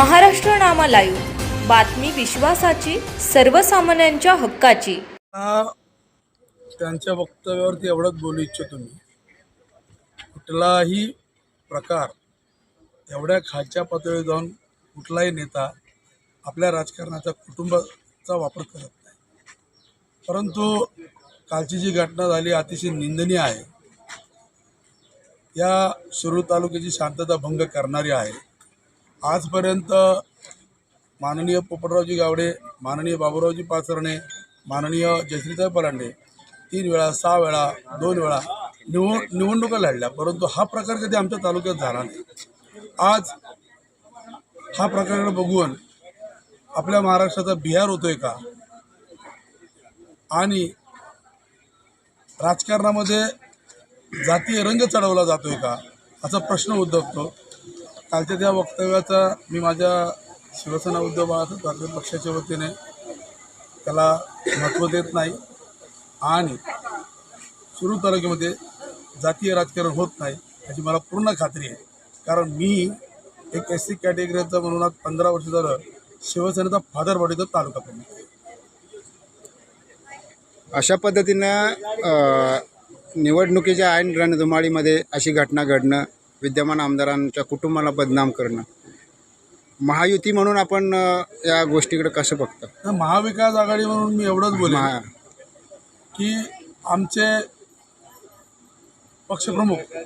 महाराष्ट्र नामा live. बातमी विश्वासाची सर्वसामान्यांच्या हक्काची. त्यांच्या वक्तव्यावरती एवढंच बोलू इच्छितो मी. कुठलाही प्रकार एवढ्या खालच्या पातळीवर जाऊन कुठलाही नेता आपल्या राजकारणाचा कुटुंबाचा वापर करत नाही. परंतु कालची जी घटना झाली अतिशय निंदनीय आहे. या सुरू तालुक्याची शांतता भंग करणारी आहे. आजपर्यंत माननीय पोपटरावजी गावडे माननीय बाबूरावजी पाचरणे माननीय जयश्रीताई पलांडे तीन वेळा सहा वेळा दोन वेळा निव निवडणुका लढल्या परंतु हा प्रकार कधी आमच्या तालुक्यात झाला नाही. आज हा प्रकार बघून आपल्या महाराष्ट्राचा बिहार होतोय का? आणि राजकारणामध्ये जातीय रंग चढवला जातोय का? असा प्रश्न उद्भवतो. कालच्या त्या वक्तव्याचा मी माझ्या शिवसेना उद्धव बाळासाहेब ठाकरे पक्षाच्या वतीने त्याला महत्त्व देत नाही आणि सुरू तालुक्यामध्ये जातीय राजकारण होत नाही याची मला पूर्ण खात्री आहे. कारण मी एक एस सी कॅटेगरीचा म्हणून आज पंधरा वर्ष झालं शिवसेनेचा फादर फादरवाडीचा तालुका प्रमुख अशा पद्धतीनं निवडणुकीच्या ऐन रणधुमाळीमध्ये अशी घटना घडणं विद्यमान आमदारांच्या कुटुंबाला बदनाम करणं. महायुती म्हणून आपण या गोष्टीकडे कसं बघतो? महाविकास आघाडी म्हणून मी एवढंच महा की आमचे पक्षप्रमुख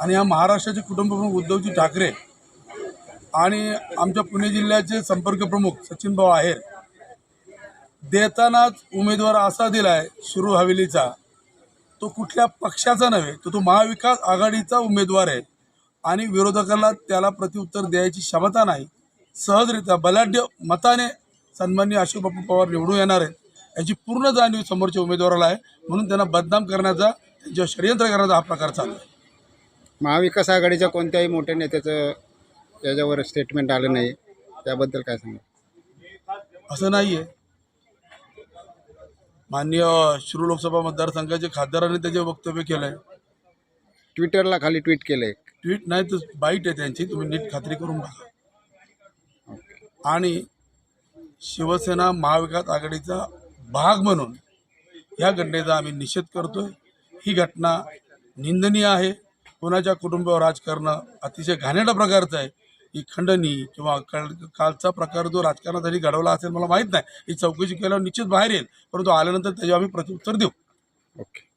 आणि या महाराष्ट्राचे कुटुंबप्रमुख उद्धवजी ठाकरे आणि आमच्या पुणे जिल्ह्याचे संपर्क प्रमुख सचिन भाऊ आहेर देतानाच उमेदवार असा दिलाय शिरू हवेलीचा तो कुठल्या पक्षाचा नव्हे तर तो महाविकास आघाडीचा उमेदवार आहे. आणि विरोधकाला त्याला प्रत्युत्तर द्यायची क्षमता नाही. सहजरित्या बलाढ्य मताने सन्माननीय अशोक बापू पवार निवडून येणार आहेत. याची पूर्ण जाणीव समोरच्या उमेदवाराला आहे. म्हणून त्यांना बदनाम करण्याचा त्यांच्यावर षडयंत्र करण्याचा हा प्रकार चालू आहे. महाविकास आघाडीच्या कोणत्याही मोठ्या नेत्याचं याच्यावर स्टेटमेंट आलं नाही. त्याबद्दल काय सांगा असं नाही आहे माननीय शिरू लोकसभा मतदारसंघाचे खासदारांनी त्याचे वक्तव्य केलं आहे ट्विटरला खाली ट्विट केलं आहे ट्विट नाही तर बाईट आहे त्यांची तुम्ही नीट खात्री करून बघा. आणि शिवसेना महाविकास आघाडीचा भाग म्हणून ह्या घटनेचा आम्ही निषेध करतोय. ही घटना निंदनीय आहे. कोणाच्या कुटुंबावर राज करणं अतिशय घाणेरडा प्रकारचं आहे. ही खंडणी किंवा कालचा प्रकार जो राजकारणासाठी घडवला असेल मला माहीत नाही. ही चौकशी केल्यावर निश्चित बाहेर येईल. परंतु आल्यानंतर त्याच्यावर आम्ही प्रत्युत्तर देऊ. ओके.